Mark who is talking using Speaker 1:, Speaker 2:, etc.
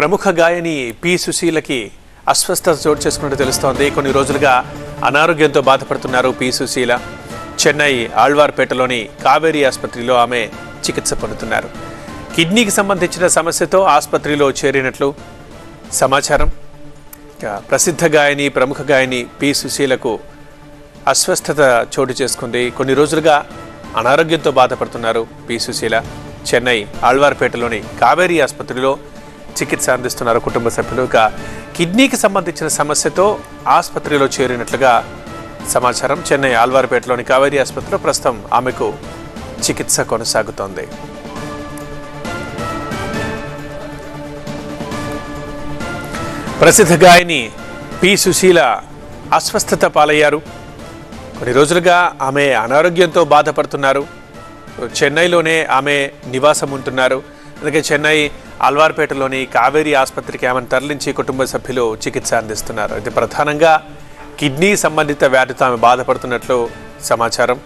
Speaker 1: ప్రముఖ గాయని పి. సుశీలకి అస్వస్థత చోటు చేసుకున్నట్టు తెలుస్తోంది. కొన్ని రోజులుగా అనారోగ్యంతో బాధపడుతున్నారు పి. సుశీల. చెన్నై ఆళ్వార్పేటలోని కావేరీ ఆసుపత్రిలో ఆమె చికిత్స పొందుతున్నారు. కిడ్నీకి సంబంధించిన సమస్యతో ఆసుపత్రిలో చేరినట్లు సమాచారం. ప్రసిద్ధ గాయని ప్రముఖ గాయని పి. సుశీలకు అస్వస్థత చోటు చేసుకుంది. కొన్ని రోజులుగా అనారోగ్యంతో బాధపడుతున్నారు పి. సుశీల. చెన్నై ఆళ్వార్పేటలోని కావేరీ ఆసుపత్రిలో చికిత్స అందిస్తున్నారు కుటుంబ సభ్యులు. ఇక కిడ్నీకి సంబంధించిన సమస్యతో ఆసుపత్రిలో చేరినట్లుగా సమాచారం చెన్నై ఆల్వార్పేటలోని కావేరీ ఆసుపత్రిలో ప్రస్తుతం ఆమెకు చికిత్స కొనసాగుతోంది. ప్రసిద్ధ గాయని పి సుశీల అస్వస్థత పాలయ్యారు. కొన్ని రోజులుగా ఆమె అనారోగ్యంతో బాధపడుతున్నారు. చెన్నైలోనే ఆమె నివాసం ఉంటున్నారు అందుకే చెన్నై అల్వార్పేటలోని కావేరీ ఆసుపత్రికి ఆమెను తరలించి కుటుంబ సభ్యులు చికిత్స అందిస్తున్నారు. అయితే ప్రధానంగా కిడ్నీ సంబంధిత వ్యాధితో ఆమె బాధపడుతున్నట్లు సమాచారం.